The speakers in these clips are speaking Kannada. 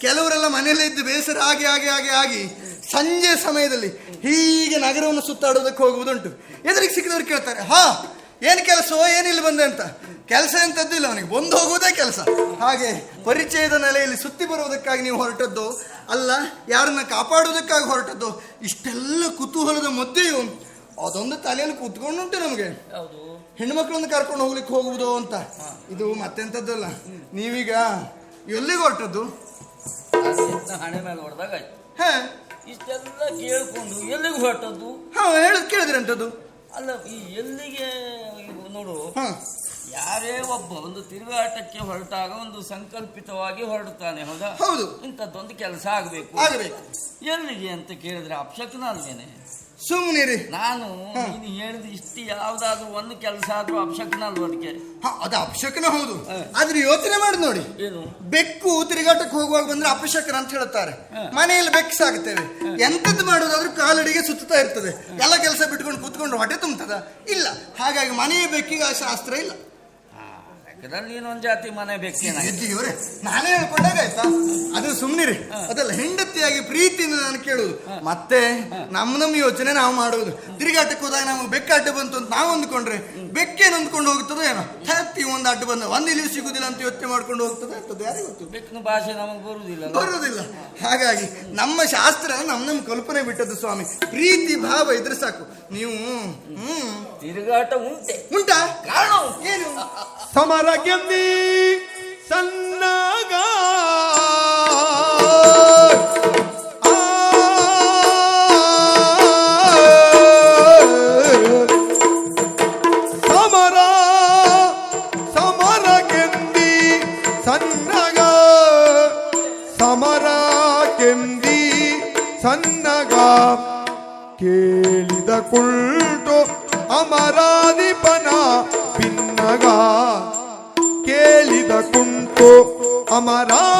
ಕೆಲವರೆಲ್ಲ ಮನೆಯಲ್ಲೇ ಇದ್ದು ಬೇಸರ ಆಗಿ ಆಗಿ ಆಗಿ ಆಗಿ ಸಂಜೆ ಸಮಯದಲ್ಲಿ ಹೀಗೆ ನಗರವನ್ನು ಸುತ್ತಾಡೋದಕ್ಕೆ ಹೋಗುವುದುಂಟು. ಎದುರಿಗೆ ಸಿಕ್ಕಿದವ್ರು ಕೇಳ್ತಾರೆ ಹಾ ಏನು ಕೆಲಸವೋ ಏನಿಲ್ಲ ಬಂದೆ ಅಂತ. ಕೆಲಸ ಎಂಥದ್ದು ಇಲ್ಲ ಅವನಿಗೆ ಬಂದು ಹೋಗುವುದೇ ಕೆಲಸ. ಹಾಗೆ ಪರಿಚಯದ ನೆಲೆಯಲ್ಲಿ ಸುತ್ತಿ ಬರುವುದಕ್ಕಾಗಿ ನೀವು ಹೊರಟದ್ದು ಅಲ್ಲ ಯಾರನ್ನ ಕಾಪಾಡುವುದಕ್ಕಾಗಿ ಹೊರಟದ್ದು ಇಷ್ಟೆಲ್ಲ ಕುತೂಹಲದ ಮಧ್ಯೆಯೂ ಅದೊಂದು ತಲೆಯಲ್ಲಿ ಕೂತ್ಕೊಂಡುಂಟು ನಮಗೆ. ಹೆಣ್ಮಕ್ಳನ್ನು ಕರ್ಕೊಂಡು ಹೋಗ್ಲಿಕ್ಕೆ ಹೋಗುವುದು ಅಂತ. ಇದು ಮತ್ತೆಂತದ್ದಲ್ಲ. ನೀವೀಗ ಎಲ್ಲಿಗೆ ಹೊರಟದ್ದು? ಹಣೆ ಮೇಲೆ ಹೊಡೆದಾಗ ಆಯ್ತು. ಹಾ. ಇಷ್ಟೆಲ್ಲ ಕೇಳ್ಕೊಂಡು ಎಲ್ಲಿಗೆ ಹೊರಟದ್ದು? ಹಾ ಹೇಳದ್ ಕೇಳಿದ್ರಂತದ್ದು. ಅಲ್ಲ ಈ ಎಲ್ಲಿಗೆ ನೋಡು. ಯಾರೇ ಒಬ್ಬ ಒಂದು ತಿರುಗಾಟಕ್ಕೆ ಹೊರಟಾಗ ಒಂದು ಸಂಕಲ್ಪಿತವಾಗಿ ಹೊರಡುತ್ತಾನೆ ಹೌದಾ? ಹೌದು. ಇಂಥದ್ದೊಂದು ಕೆಲಸ ಆಗಬೇಕು. ಆಗಬೇಕು. ಎಲ್ಲಿಗೆ ಅಂತ ಕೇಳಿದ್ರೆ ಅಪ್ಶಕನ ಅಲ್ವೇನೆ? ಸುಮ್ಮನಿರಿ ನಾನು ನೀನು ಹೇಳಿದ ಇಷ್ಟು ಯಾವ್ದಾದ್ರು ಒಂದು ಕೆಲಸ ಆದ್ರೂ ಅಪಶಕನ ಅಲ್ವ ಅದಕ್ಕೆ? ಅದು ಅಪಶಕನ ಹೌದು. ಆದ್ರೆ ಯೋಚನೆ ಮಾಡಿ ನೋಡಿ. ಏನು? ಬೆಕ್ಕು ತಿರುಗಾಟಕ್ಕೆ ಹೋಗುವಾಗ ಬಂದ್ರೆ ಅಪಶಕನ ಅಂತ ಹೇಳ್ತಾರೆ ಹಾ. ಮನೆಯಲ್ಲಿ ಬೆಕ್ಕು ಸಾಗುತ್ತೇವೆ ಎಂತದ್ದು ಮಾಡೋದಾದ್ರೂ ಕಾಲಡಿಗೆ ಸುತ್ತಾ ಇರ್ತದೆ. ಎಲ್ಲ ಕೆಲಸ ಬಿಟ್ಕೊಂಡು ಕೂತ್ಕೊಂಡು ಹೊಟ್ಟೆ ತುಂಬುತ್ತದ ಇಲ್ಲ. ಹಾಗಾಗಿ ಮನೆಯ ಬೆಕ್ಕಿಗೆ ಆ ಶಾಸ್ತ್ರ ಇಲ್ಲ. ಯಾಕಂದ್ರೆ ಒಂದ್ ಜಾತಿ ಮನೆ ಬೇಕೇನ ಇವ್ರೆ ನಾನೇ ಹೇಳ್ಕೊಂಡಾಗ ಆಯ್ತಾ? ಅದು ಸುಮ್ನಿರಿ. ಅದೆಲ್ಲ ಹೆಂಡತಿಯಾಗಿ ಪ್ರೀತಿಯಿಂದ ನಾನು ಕೇಳುದು ಮತ್ತೆ ನಮ್ ನಮ್ ಯೋಚನೆ ನಾವು ಮಾಡುವುದು. ತಿರುಗಾಟಕ್ಕೆ ಹೋದಾಗ ನಮ್ಗೆ ಬೆಕ್ಕಾಟ ಬಂತು ಅಂತ ನಾವು ಅಂದ್ಕೊಂಡ್ರೆ ಬೆಕ್ಕೇನು ಅಂದ್ಕೊಂಡು ಹೋಗ್ತದೆ ಏನೋ? ಹತ್ತಿ ಒಂದು ಅಡ್ಡ ಬಂದ ಒಂದು ಇಲ್ಲಿ ಸಿಗುದಿಲ್ಲ ಅಂತ ಯೋಚನೆ ಮಾಡ್ಕೊಂಡು ಹೋಗ್ತದೆ ಅಂತದ್ದು ಯಾರಿಗೆ ಗೊತ್ತು. ಬೆಕ್ಕಿನ ಭಾಷೆ ನಮಗೆ ಬರುವುದಿಲ್ಲ ಬರುವುದಿಲ್ಲ ಹಾಗಾಗಿ ನಮ್ಮ ಶಾಸ್ತ್ರ ನಮ್ ನಮ್ ಕಲ್ಪನೆ ಬಿಟ್ಟದ್ದು ಸ್ವಾಮಿ. ಪ್ರೀತಿ ಭಾವ ಇದ್ರೆ ಸಾಕು. ನೀವು ಹ್ಮ್. ತಿರುಗಾಟ ಉಂಟೆ. ಉಂಟಾ? ಕಾರಣ ಏನು? ಸಮರ ಗೆದ್ದಿ ಸಣ್ಣಗ. ಸಮರ ಸಮರ ಗೆಂದಿ ಸನ್ನಗ ಸಮರ ಗೆಂದಿ ಸನ್ನಗ ಕೇಳಿದ ಕುಳ್ಟು हमारा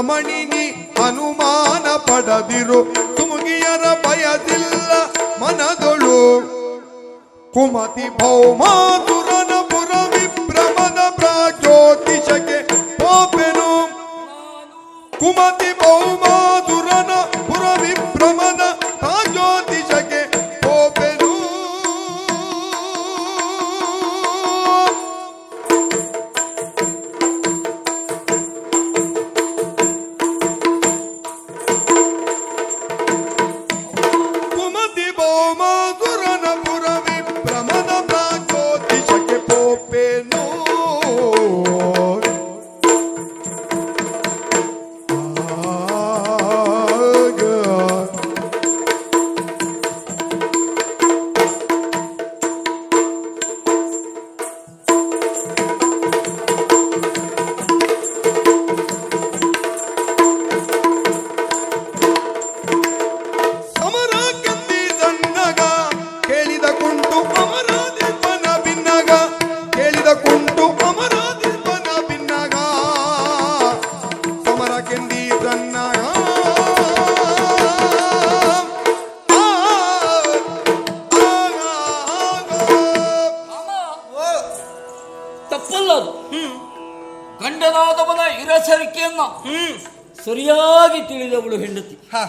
ರಮಣಿನಿ ಅನುಮಾನ ಪಡದಿರು. ತುಮಗಿಯರ ಭಯದಿಲ್ಲ ಮನದೊಳು ಕುಮತಿ ಭೌಮಾತುರನ ಕುಂಟು ಅಮರಾದಿಪನ ಭಿನ್ನಗ ಕೇಳಿದ ಕುಂಟು ಅಮರಾದಿಪನ ಭಿನ್ನಗ ಸಮರ ಆಗ. ಓ ತಪ್ಪಲ್ಲ ಅದು ಗಂಡನಾದವನ ಇರಸರಿಕೆಯನ್ನ ಹ್ಮ್. ಸರಿಯಾಗಿ ತಿಳಿದವಳು ಹೆಂಡತಿ. ಹಾ.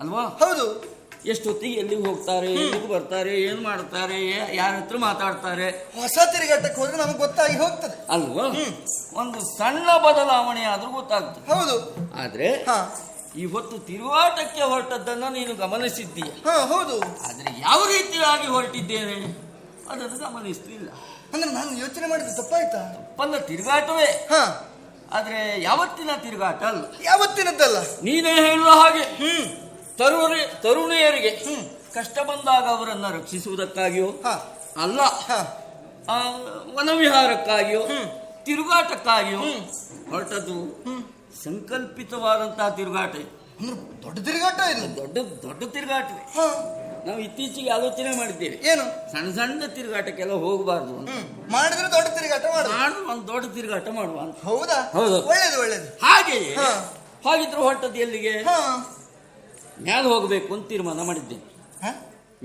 ಅಲ್ವಾ? ಹೌದು. ಎಷ್ಟೊತ್ತಿಗೆ ಎಲ್ಲಿಗೆ ಹೋಗ್ತಾರೆ ಎಲ್ಲಿಗೆ ಬರ್ತಾರೆ ಏನ್ ಮಾಡ್ತಾರೆ ಯಾರ ಹತ್ರ ಮಾತಾಡ್ತಾರೆ? ಹೊಸ ತಿರುಗಾಟಕ್ಕೆ ಹೋದ್ರೆ ನಮ್ಗೆ ಗೊತ್ತಾಗಿ ಹೋಗ್ತದೆ. ಅಲ್ವಾ? ಒಂದು ಸಣ್ಣ ಬದಲಾವಣೆ ಆದ್ರೂ ಗೊತ್ತಾಗ್ತದೆ. ಹೌದು. ಆದ್ರೆ ಹಾ. ಇವತ್ತು ತಿರುವಾಟಕ್ಕೆ ಹೊರಟದ್ದನ್ನ ನೀನು ಗಮನಿಸಿದ್ದೀಯ. ಹಾ ಹೌದು. ಆದ್ರೆ ಯಾವ ರೀತಿಯಾಗಿ ಹೊರಟಿದ್ದೇನೆ? ಅದನ್ನು ಗಮನಿಸ್ತಿಲ್ಲ ಅಂದ್ರೆ ನಾನು ಯೋಚನೆ ಮಾಡಿದ್ರೆ ತಪ್ಪಾಯ್ತಾ? ತಪ್ಪಲ್ಲ ತಿರುಗಾಟವೇ. ಹಾ. ಆದ್ರೆ ಯಾವತ್ತಿನ ತಿರುಗಾಟ ಅಲ್ಲ. ಯಾವತ್ತಿನದ್ದಲ್ಲ? ನೀನೇ ಹೇಳುವ ಹಾಗೆ. ಹ್ಮ್. ತರುಣಿ ತರುಣಿಯರಿಗೆ ಕಷ್ಟ ಬಂದಾಗ ಅವರನ್ನ ರಕ್ಷಿಸುವುದಕ್ಕಾಗಿಯೋ ಹಾ. ಅಲ್ಲ ವನವಿಹಾರಕ್ಕಾಗಿಯೋ ತಿರುಗಾಟಕ್ಕಾಗಿಯೋ ಹೊರಟದ್ದು ಸಂಕಲ್ಪಿತವಾದಂತಹ ತಿರುಗಾಟ. ದೊಡ್ಡ ತಿರುಗಾಟ ಇದು? ದೊಡ್ಡ ದೊಡ್ಡ ತಿರುಗಾಟ ನಾವು ಇತ್ತೀಚೆಗೆ ಆಲೋಚನೆ ಮಾಡಿದ್ದೇವೆ. ಏನು? ಸಣ್ಣ ಸಣ್ಣ ತಿರುಗಾಟಕ್ಕೆಲ್ಲ ಹೋಗಬಾರ್ದು ಮಾಡಿದ್ರೆ ದೊಡ್ಡ ತಿರುಗಾಟ ಮಾಡುವ. ಒಂದು ದೊಡ್ಡ ತಿರುಗಾಟ ಮಾಡುವ ಅಂತ. ಹೌದಾ? ಹೌದು. ಒಳ್ಳೇದು ಒಳ್ಳೇದು. ಹಾಗೆಯೇ ಹಾಗಿದ್ರೆ ಹೊರಟದ್ದು ಎಲ್ಲಿಗೆ? ಮೇಲೆ ಹೋಗಬೇಕು ಅಂತ ತೀರ್ಮಾನ ಮಾಡಿದ್ದೇನೆ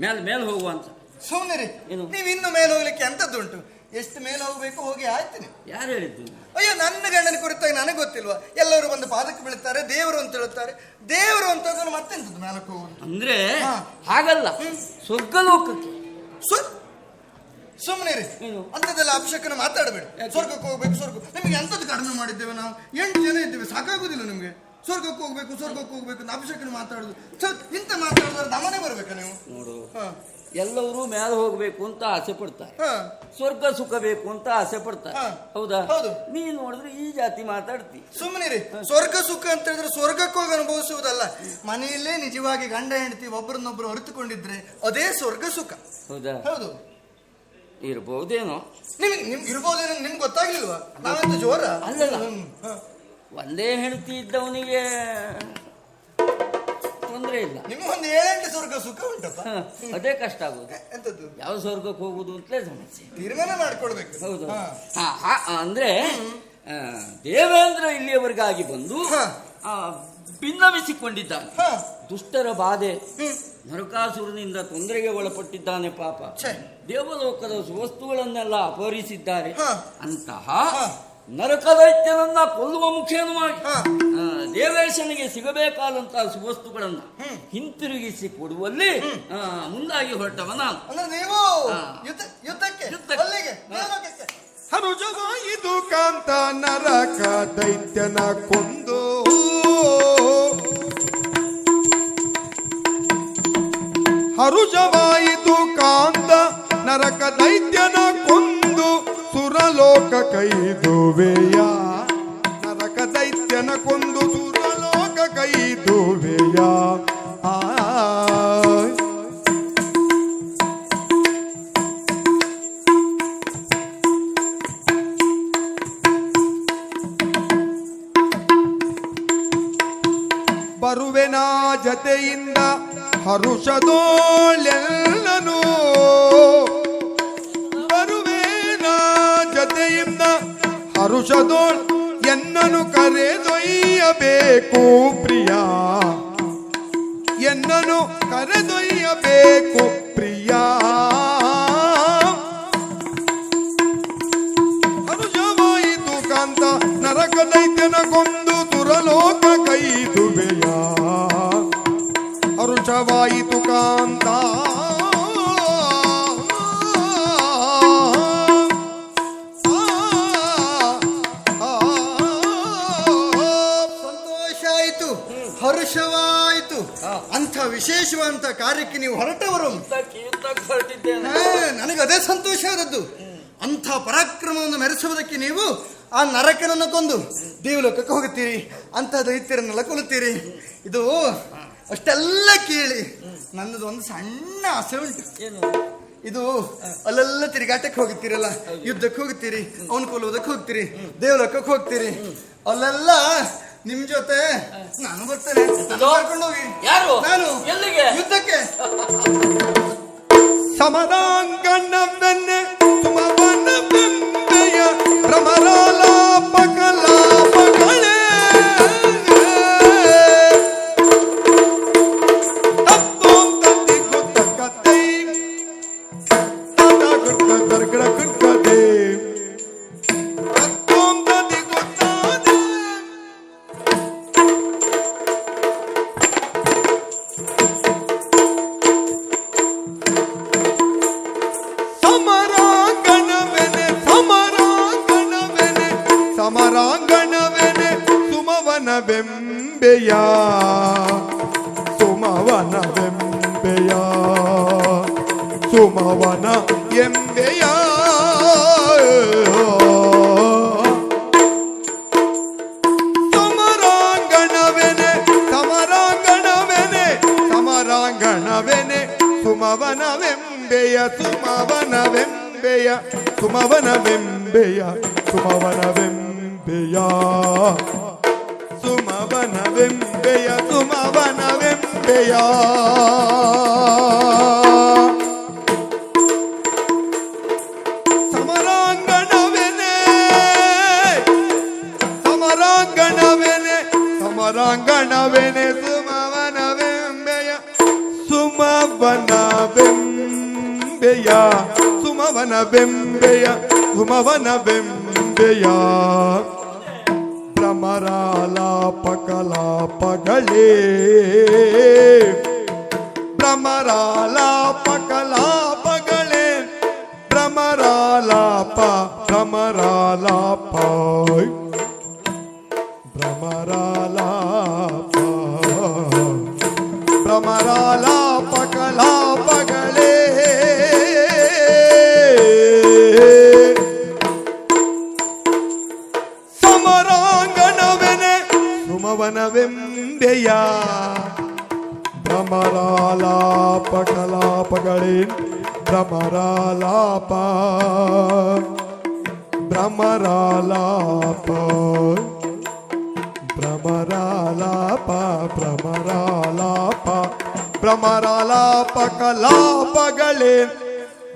ಮ್ಯಾಲ ಮೇಲೆ ಹೋಗುವ ಅಂತ. ಸುಮ್ನಿರಿ ಏನು? ನೀವು ಇನ್ನು ಮೇಲೆ ಹೋಗ್ಲಿಕ್ಕೆ ಎಂತದ್ದುಂಟು? ಎಷ್ಟು ಮೇಲೆ ಹೋಗ್ಬೇಕು ಹೋಗಿ ಆಯ್ತೀನಿ. ಯಾರು ಹೇಳಿದ್ದು? ಅಯ್ಯೋ ನನ್ನ ಗಂಡನ ಕುರಿತಾಗಿ ನನಗೆ ಗೊತ್ತಿಲ್ವಾ? ಎಲ್ಲರೂ ಒಂದು ಪಾದಕ್ಕೆ ಬೀಳ್ತಾರೆ ದೇವರು ಅಂತ ಹೇಳುತ್ತಾರೆ. ದೇವರು ಅಂತಂದ್ರೆ ಮತ್ತೆಂತದ್ದು ಮೇಲಕ್ಕೆ ಹೋಗುದು ಅಂದ್ರೆ ಹಾ. ಹಾಗಲ್ಲ ಸ್ವರ್ಗಲೋಕಕ್ಕೆ. ಸು- ಸುಮ್ನಿರಿ ಏನು? ಅಂಥದ್ದೆಲ್ಲ ಅಭಿಷೇಕನ ಮಾತಾಡಬೇಡಿ. ಸ್ವರ್ಗಕ್ಕೆ ಹೋಗ್ಬೇಕು ಸ್ವರ್ಗ ನಿಮಗೆ ಎಂತದ್ದು ಕಡಿಮೆ ಮಾಡಿದ್ದೇವೆ ನಾವು? ಎಂಟು ಜನ ಇದ್ದೇವೆ ಸಾಕಾಗುದಿಲ್ಲ ನಿಮ್ಗೆ. ಸ್ವರ್ಗಕ್ಕೆ ಹೋಗ್ಬೇಕು ಸ್ವರ್ಗಕ್ಕೆ ಹೋಗ್ಬೇಕು ಅಭಿಷೇಕನ ಮಾತಾಡುದು. ಇಂತ ಮಾತಾಡಿದ್ರೆ ದಮನೆ ಬರ್ಬೇಕಾ ನೀವು? ನೋಡು ಹಾ. ಎಲ್ಲರೂ ಮೇಲೆ ಹೋಗ್ಬೇಕು ಅಂತ ಆಸೆ ಪಡ್ತಾರೆ. ಹಾ. ಸ್ವರ್ಗ ಸುಖ ಬೇಕು ಅಂತ ಆಸೆ ಪಡ್ತಾರೆ. ಹೌದಾ? ಹೌದು. ನೀನ್ ನೋಡಿದ್ರೆ ಈ ಜಾತಿ ಮಾತಾಡ್ತಿ. ಸುಮ್ಮನಿರಿ ಸ್ವರ್ಗ ಸುಖ ಅಂತ ಹೇಳಿದ್ರೆ ಸ್ವರ್ಗಕ್ಕೆ ಹೋಗಿ ಅನುಭವಿಸುವುದಲ್ಲ. ಮನೆಯಲ್ಲೇ ನಿಜವಾಗಿ ಗಂಡ ಹೆಂಡತಿ ಒಬ್ಬರನ್ನೊಬ್ಬರು ಅರಿತುಕೊಂಡಿದ್ರೆ ಅದೇ ಸ್ವರ್ಗ ಸುಖ. ಹೌದಾ? ಹೌದು. ಇರ್ಬಹುದೇನೋ ನಿಮ್ಗೆ ನಿಮ್ಗೆ ಇರ್ಬೋದೇನೋ ನಿಮ್ಗೆ ಗೊತ್ತಾಗ್ಲಿಲ್ವಾ? ನಾವಂತ ಜೋರ? ಅಲ್ಲಲ್ಲ. ಒಂದೇ ಹೆಂಡತಿ ಇದ್ದವನಿಗೆ ತೊಂದರೆ ಇಲ್ಲ ನಿಮ್ಗೊಂದು ಏಳೆಂಟು ಸ್ವರ್ಗ ಸುಖ ಉಂಟಪ್ಪ ಹ, ಅದೇ ಕಷ್ಟ ಆಗೋದು ಎಂತದ್ದು ಯಾವ ಸ್ವರ್ಗಕ್ಕೆ ಹೋಗುದು ಅಂತಲೇ ಸಮಸ್ಯೆ ತೀರ್ಮಾನ ಮಾಡ್ಕೊಳ್ಬೇಕು ಹೌದು ಹ. ಹಾ, ಹಾ, ಅಂದ್ರೆ ಆ, ದೇವೇಂದ್ರ ಇಲ್ಲಿಯವರೆಗಾಗಿ ಬಂದು ಹ. ಆ, ಭಿನ್ನವಿಸಿಕೊಂಡಿದ್ದಾನೆ ಹ. ದುಷ್ಟರ ಬಾಧೆ. ನರಕಾಸುರನಿಂದ ತೊಂದರೆಗೆ ಒಳಪಟ್ಟಿದ್ದಾನೆ ಪಾಪ ಛೆ. ದೇವಲೋಕದ ಸುವಸ್ತುಗಳನ್ನೆಲ್ಲ ಅಪಹರಿಸಿದ್ದಾರೆ ಹ. ಅಂತಹ ಹ. ನರಕದೈತ್ಯನನ್ನ ಕೊಲ್ಲುವ ಮುಖೇನವಾಗಿ ದೇವೇಶನಿಗೆ ಸಿಗಬೇಕಾದಂತಹ ಸುವಸ್ತುಗಳನ್ನ ಹಿಂತಿರುಗಿಸಿ ಕೊಡುವಲ್ಲಿ ಮುಂದಾಗಿ ಹೊರಟವ ನಾನು. ಮೇಲೋಕಕ್ಕೆ. ಕಾಂತ ನರಕ ದೈತ್ಯನ ಕೊಂದು ಹರುಜವಾಯಿತು ಕಾಂತ ನರಕ ದೈತ್ಯನ ಕೈದುವೆಯ ನರಕ ದೈತ್ಯನ ಕೊಂದು ಸುರಲೋಕ ಕೈದುವೆಯ ಎನ್ನನು ಕರೆದೊಯ್ಯಬೇಕು ಪ್ರಿಯ. ಆ ನರಕನನ್ನು ಕೊಂದು ದೇವಲೋಕಕ್ಕೆ ಹೋಗುತ್ತೀರಿ ಅಂತ ದೈತ್ಯರನ್ನೆಲ್ಲ ಕೊಲ್ಲುತ್ತೀರಿ. ಇದು ಅಷ್ಟೆಲ್ಲ ಕೇಳಿ ನನ್ನದು ಒಂದು ಸಣ್ಣ ಆಸೆ ಉಂಟು. ಏನು? ಇದು ಅಲ್ಲೆಲ್ಲ ತಿರುಗಾಟಕ್ಕೆ ಹೋಗುತ್ತೀರಲ್ಲ ಯುದ್ಧಕ್ಕೆ ಹೋಗುತ್ತೀರಿ ಅವನು ಕೊಲ್ಲುವುದಕ್ಕೆ ಹೋಗ್ತೀರಿ ದೇವಲೋಕಕ್ಕೆ ಹೋಗ್ತೀರಿ ಅಲ್ಲೆಲ್ಲ ನಿಮ್ ಜೊತೆ ನಾನು ಬರ್ತೇನೆ. ಕರ್ಕೊಂಡು ಹೋಗಿ. ಯಾರು? ನಾನು. ಎಲ್ಲಿಗೆ? ಯುದ್ಧಕ್ಕೆ. ಸಮರಾಂಗಣವೆನ್ನೆ ಸುಮವನವೆಂಬೆಯ ಭ್ರಮರಾಲಾಪಕಲಾಪಗಳೇ ಸುಮವನವೆಂಬೆಯ ಸುಮವನವೆಂಬೆಯ ಸುಮವನ ಎಂಬೆಯ? ಸಮರಾಂಗಣವೆನೆ ಸಮರಾಂಗಣವೆನೆ ಸಮರಾಂಗಣವೆನೆ ಸುಮವನವೆಂಬೆಯ ಸುಮವನವೆಂಬೆಯ ಸುಮವನವೆಂಬೆಯ ಸುಮವನವೆಂಬೆಯ. ಸುಮವನವೆಂಬೆಯ ಸಮರಾಂಗಣವೆನೆ ಸಮರಾಂಗಣವೆನೆ ಸಮರಾಂಗಣವೆನೆ ಸುಮವನವೆಂಬೆಯ ಸುಮವನವೆಂಬೆಯ ಸುಮವನವೆಂಬೆಯ ಸುಮವನವೆಂಬೆಯ. ಭ್ರಮರಾಲಾಪಕಲಾಪಗಳೇ ಭ್ರಮರಾಲಾಪಕಲಾಪಗಳೇ ಭ್ರಮರಾಲಾಪ ಭ್ರಮರಾಲಾಪ ಭ್ರಮರಾಲಾಪ ಭ್ರಮರಾಲಾಪಕಲಾಪಗಳೇ ಸಮರಾಂಗಣವೆನೆ ಸುಮವನವೆಂಬೆಯ ಭ್ರಮರಾಲಾಪಕಲಾಪಗಳೇ ಭ್ರಮರಾಲಾಪ ಭ್ರಮರಾಲಾಪ ಭ್ರಮರಾಲಾಪ ಭ್ರಮರಾಲಾಪ ಭ್ರಮರಾಲಾಪ ಕಲಾಪಗಳೇ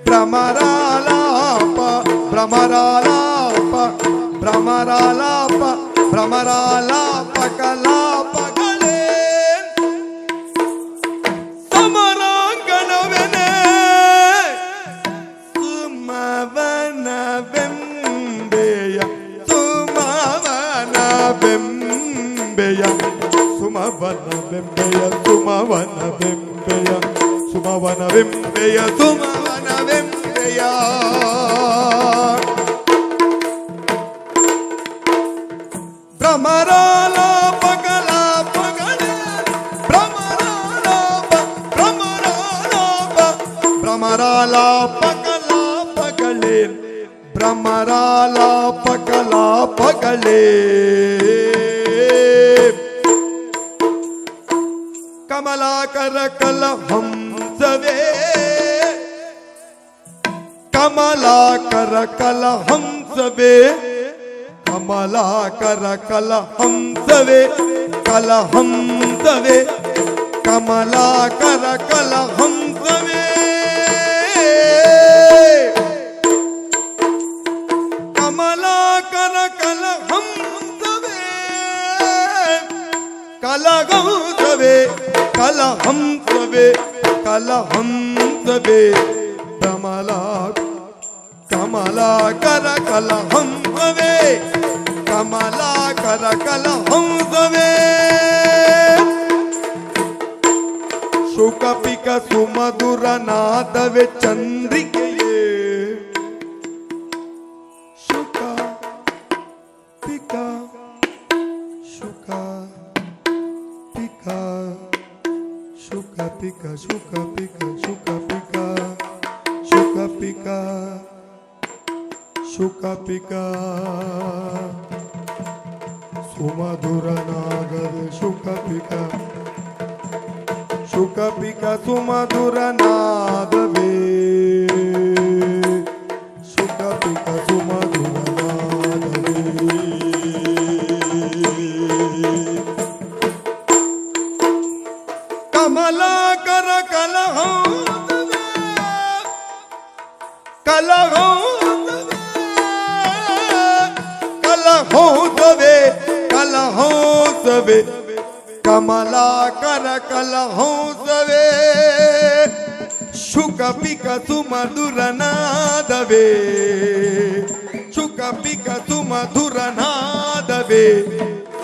ಭ್ರಮರಾಲಾಪ ಭ್ರಮರಾಲಾಪ ಭ್ರಮರಾಲಾಪ ಭ್ರಮರಾಲಾಪ ಕಲಾಪಗಳೇ ಸುಮವನ ಸುಮವನವೆಂಬೆಯ ಸುಮವನವೆಂಬೆಯ ಸುಮವನವೆಂಬೆಯ ಸುಮವನವೆಂಬೆಯ ಸುಮವನವೆಂಬೆಯ ಸುಮವನವೆಂಬೆಯ. ಭ್ರಮರಾಲಾಪಕಲಾಪಗಳೇ भ्रमराला पगला पगले भ्रमराला पगला पगले कमला कर कल हम सवे कमला कर कल हम सवे कमला कर कल हम सवे कल हम सवे कमला कर कल हम ಕಮಲಾಕರ ಕಲ ಹಂಸವೇ ಕಲಹಂಸವೇ ಕಲಹಂಸವೇ ಕಲಹಂಸವೇ ಕಮಲಾ ಕಮಲಾಕರ ಕಲಹಂಸವೇ ಕಮಲಾಕರ ಕಲಹಂಸವೇ ಶುಕಪಿಕ ಸುಮಧುರ ನಾದವೇ ಚಂದ್ರಿಕೆಯೇ ಶುಕ ಪಿಕ ಶುಕ ಪಿಕ ಶುಕ ಪಿಕ ಶುಕ ಪಿಕ ಶುಕ ಪಿಕ ಸುಮಧುರ ನಾಗದ ಶುಕ ಪಿಕ ಶುಕ ಕಮಲಾಕರ ಕಲಹಂಸವೇ ಶುಕ ಪಿಕ ಸುಮಧುರ ನಾದವೇ ಶುಕ ಪಿಕ ಸುಮಧುರ ನಾದವೇ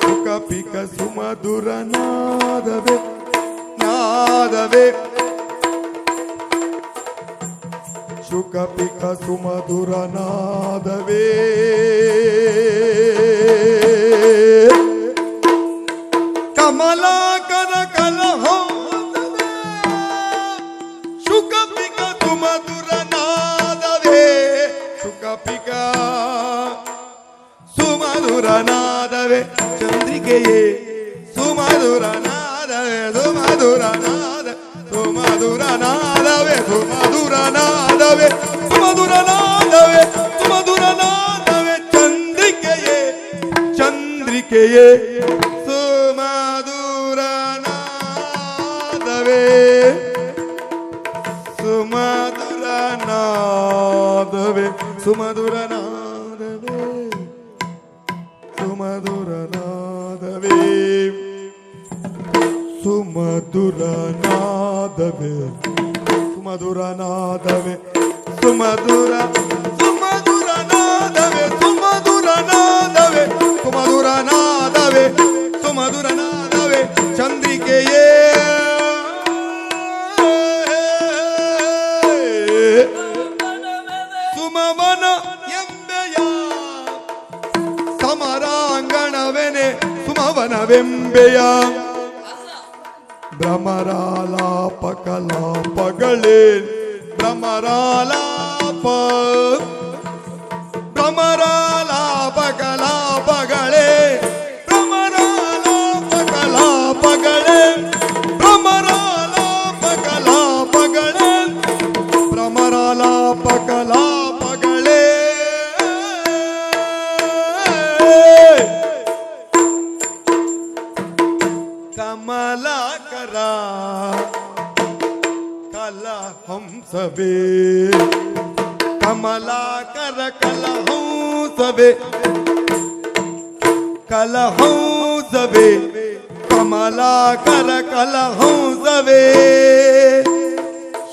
ಶುಕ ಪಿಕ ಸುಮಧುರ ನಾದವೇ ನಾದವೇ ಶುಕ ಪಿಕ ಸುಮಧುರ ನಾದವೇ ಕಮಲಾಕರ ಕಲಹಂಸವೇ ಶುಕ ಪಿಕ ಸುಮಧುರ ನಾದವೇ ಶುಕ ಪಿಕ ಸುಮಧುರ ನಾದವೇ. ಚಂದ್ರಿಕೆಯೇ, ಸುಮಧುರ ನಾದವೇ, ಸುಮಧುರ ನಾದ ಸುಮಧುರ ನಾದವೇ ಸುಮಧುರ ನಾದವೇ. ಸುಮಧುರ ನಾದವೇ ಸುಮಧುರ ನಾದವೇ. ಚಂದ್ರ ಚಂದ್ರಿಕೆಯೇ. ಸುಮಧುರ ಸುಮವನವೆಂಬೆಯ ಭ್ರಮರಾಲಾಪ ಕಲಾಪಗಳೇ ಭ್ರಮರಾಲಾಪ ಭ್ರಮರಾಲಾಪ ಕಲಾಪಗಳೇ ಕಲಹಂಸವೇ ಕಮಲಾಕರ ಕಲಹಂಸವೇ ಕಲಹಂಸವೇ ಕಮಲಾಕರ ಕಲಹಂಸವೇ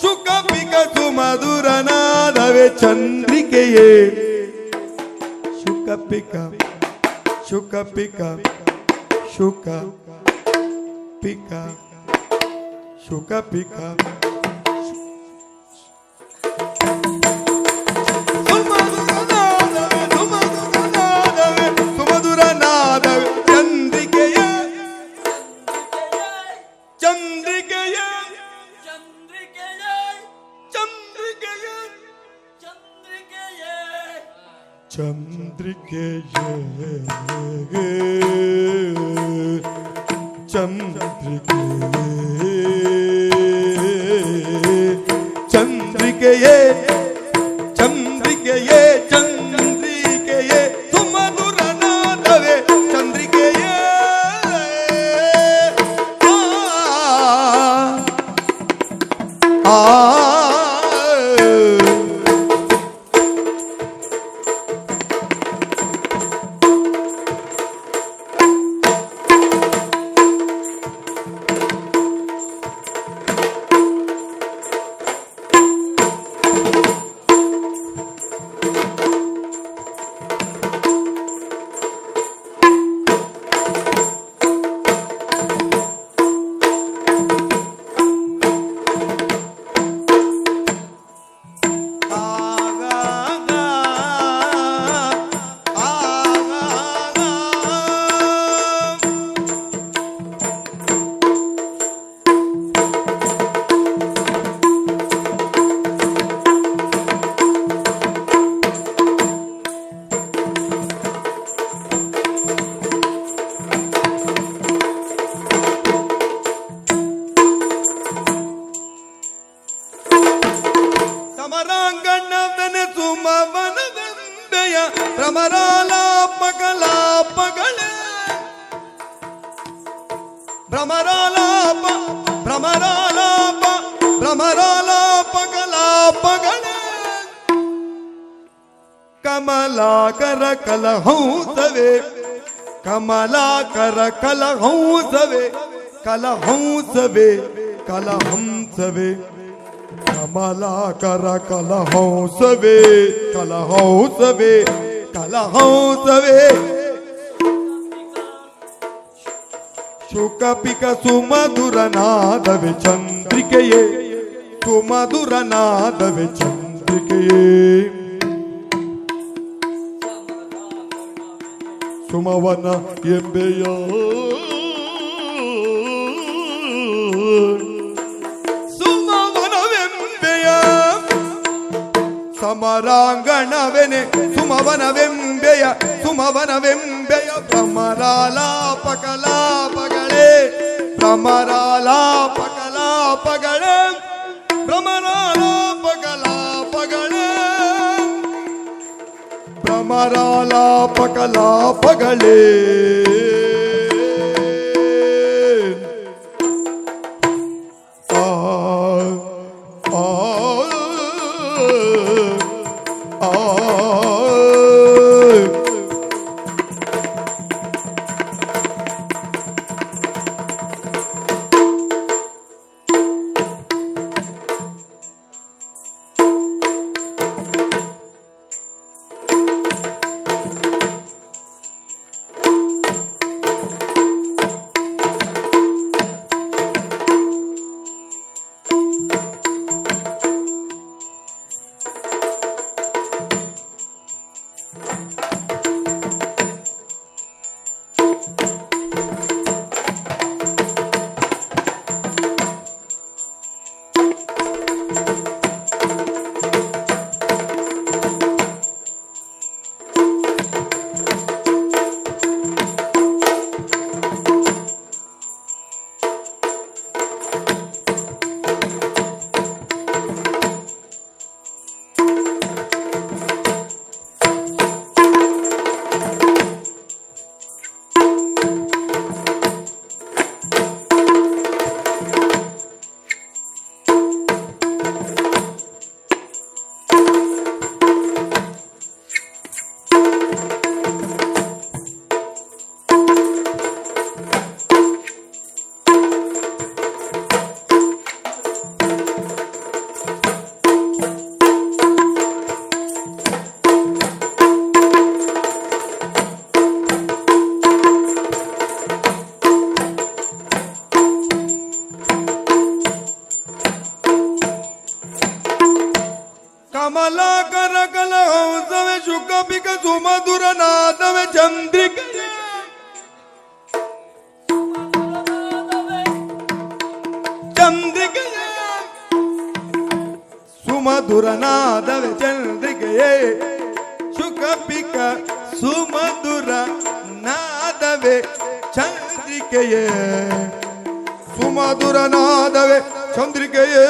ಶುಕ ಪಿಕ ಸುಮಧುರನಾದವೇ ಚಂದ್ರಿಕೆಯೇ ಶುಕ ಪಿಕ ಶುಕ ಪಿಕ ಶುಕ ಪಿಕ ಶುಕ ಪಿಕ ಸುಮಧುರನಾದವೇ, ಚಂದ್ರಿಕೆಯೇ ಚಂದ್ರಿಕೆಯೇ. भ्रमराला पगला पगड़ कमला कर कल हूँ सवे कमला कर कल हूँ सवे कल हूँ सवे कल हम सवे कमला कर कल हूँ सवे कल हूँ सवे कल हूँ सवे शुक पिक सुमधुर नाद चंद्रिकये ಸುಮಧುರನಾದವೆ ಚಂದ್ರಿಕೆಯೇ ಸುಮವನ ಎಂಬೆಯ. ಸುಮವನವೆಂಬೆಯ. ಸಮರಾಂಗಣವೆನೆ ಸುಮವನವೆಂಬೆಯ. ಸುಮವನವೆಂಬೆಯ ಭ್ರಮರಾಲಾಪಕಲಾಪಗಳೇ. ಭ್ರಮರಾಲಾಪಕಲಾಪಗಳೇ. ಭ್ರಮರಾಲಾಪಕಲಾಪಗಳೇ ಭ್ರಮರಾಲಾಪಕಲಾಪಗಳೇ ಶುಕಪಿಕ ಸುಮಧುರ ಚಂದ್ರಿಗೆಯೇ ಶುಕ ಪಿಕ ಸುಮಧುರ ನಾದವೆ ಚಂದ್ರಿಕೆಯೇ. ಸುಮಧುರ ನಾದವೆ ಚಂದ್ರಿಕೆಯೇ.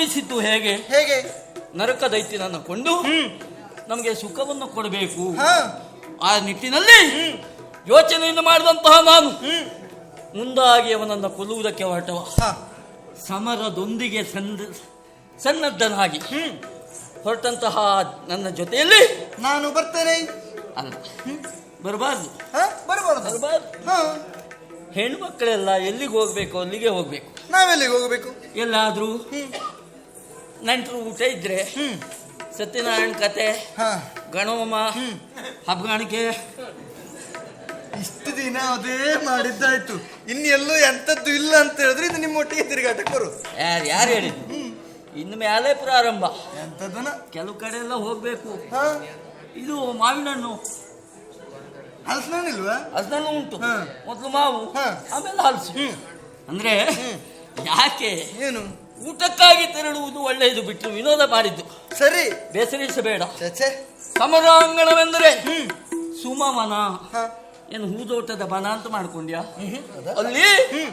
ನನ್ನಲ್ಲಿ ಹೇಗೆ? ಹೇಗೆ? ನರಕ ದೈತ್ಯನನ್ನು ಕೊಂಡು ನಮಗೆ ಸುಖವನ್ನು ಕೊಡಬೇಕು. ಆ ನಿಟ್ಟಿನಲ್ಲಿ ಯೋಚನೆಯನ್ನು ಮಾಡಿದಂತಹ ನಾನು. ಮುಂದಾಗಿ ಅವನನ್ನು ಕೊಲ್ಲುವುದಕ್ಕೆ ಹೊರಟವ. ಹಾ. ಸಮರದೊಂದಿಗೆ ಸನ್ನದ್ಧನಾಗಿ. ಹೊರಟಂತಹ ನನ್ನ ಜೊತೆಯಲ್ಲಿ ನಾನು ಬರ್ತೇನೆ. ಅಲ್ಲ. ಬರಬಾರ್ದು. ಬರಬಾರದು. ಬರಬಾರ್ದು. ಹೆಣ್ಮಕ್ಕಳೆಲ್ಲ ಹೆಣ್ಣು ಮಕ್ಕಳೆಲ್ಲ ಎಲ್ಲಿಗೆ ಹೋಗ್ಬೇಕು ಅಲ್ಲಿಗೆ ಹೋಗ್ಬೇಕು. ನಾವೆಲ್ಲಿಗೆ ಹೋಗಬೇಕು? ಎಲ್ಲಾದ್ರೂ? ನೆಂಟರು ಊಟ ಇದ್ರೆ ಸತ್ಯನಾರಾಯಣ ಕತೆ ಹಾ. ಗಣೋಮ ಹಬ್ಗಾಣಿಕೆ. ಇಷ್ಟು ದಿನ ಅದೇ ಮಾಡಿದ್ದಾಯ್ತು. ಇನ್ನೆಲ್ಲೂ ಎಂಥದ್ದು ಇಲ್ಲ ಅಂತ ಹೇಳಿದ್ರೆ ಇದು ನಿಮ್ಮ ಒಟ್ಟಿಗೆ ತಿರುಗಾಟಕ್ಕೆ ಬರು. ಯಾರು ಯಾರು ಹೇಳಿದ್ರು ಇನ್ನು ಮೇಲೆ ಪ್ರಾರಂಭ. ಎಂಥದ್ದನ? ಕೆಲವು ಕಡೆ ಎಲ್ಲ ಹೋಗ್ಬೇಕು. ಹಾ. ಇದು ಮಾವಿನ ಹಣ್ಣು ಹಲಸಿನಲ್ಲಿಲ್ವಾ ಹಲಸನ್ನು ಉಂಟು. ಮೊದಲು ಮಾವು. ಆಮೇಲೆ ಹಲಸು. ಅಂದ್ರೆ ಯಾಕೆ? ಏನು? ಊಟಕ್ಕಾಗಿ ತೆರಳುವುದು ಒಳ್ಳೆಯದು ಬಿಟ್ಟು ವಿನೋದ ಮಾಡಿದ್ದು. ಸರಿ. ಬೇಸರಿಸಬೇಡ. ಸಮರಾಂಗಣವೆಂದರೆ ಸುಮವನ ಹಾ. ಏನು ಹೂದೋಟದ ಬನ ಅಂತ ಮಾಡ್ಕೊಂಡ್ಯಾ? ಅಲ್ಲಿ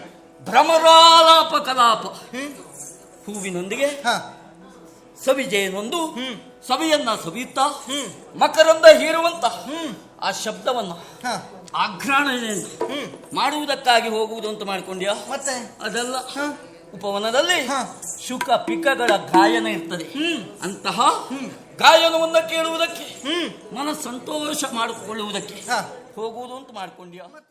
ಭ್ರಮರಾಲಾಪ ಕಲಾಪ. ಹೂವಿನೊಂದಿಗೆ ಸವಿಜಯನೊಂದು ಸವಿಯನ್ನ ಸವಿಯುತ್ತಾ. ಮಕರಂದ ಹೀರುವಂತ. ಆ ಶಬ್ದವನ್ನ ಆಘ್ರಾಣ ಆಘ್ರಾಣನೆಯನ್ನು ಮಾಡುವುದಕ್ಕಾಗಿ ಹೋಗುವುದು ಅಂತ ಮಾಡ್ಕೊಂಡ್ಯಾ? ಮತ್ತೆ? ಅದೆಲ್ಲ. ಉಪವನದಲ್ಲಿ ಹಾ. ಶುಕ ಪಿಕಗಳ ಗಾಯನ ಇರ್ತದೆ. ಅಂತಹ ಗಾಯನವನ್ನ ಕೇಳುವುದಕ್ಕೆ ಮನ ಸಂತೋಷ ಮಾಡಿಕೊಳ್ಳುವುದಕ್ಕೆ. ಹೋಗುವುದು ಅಂತ ಮಾಡ್ಕೊಂಡ್ಯಾ?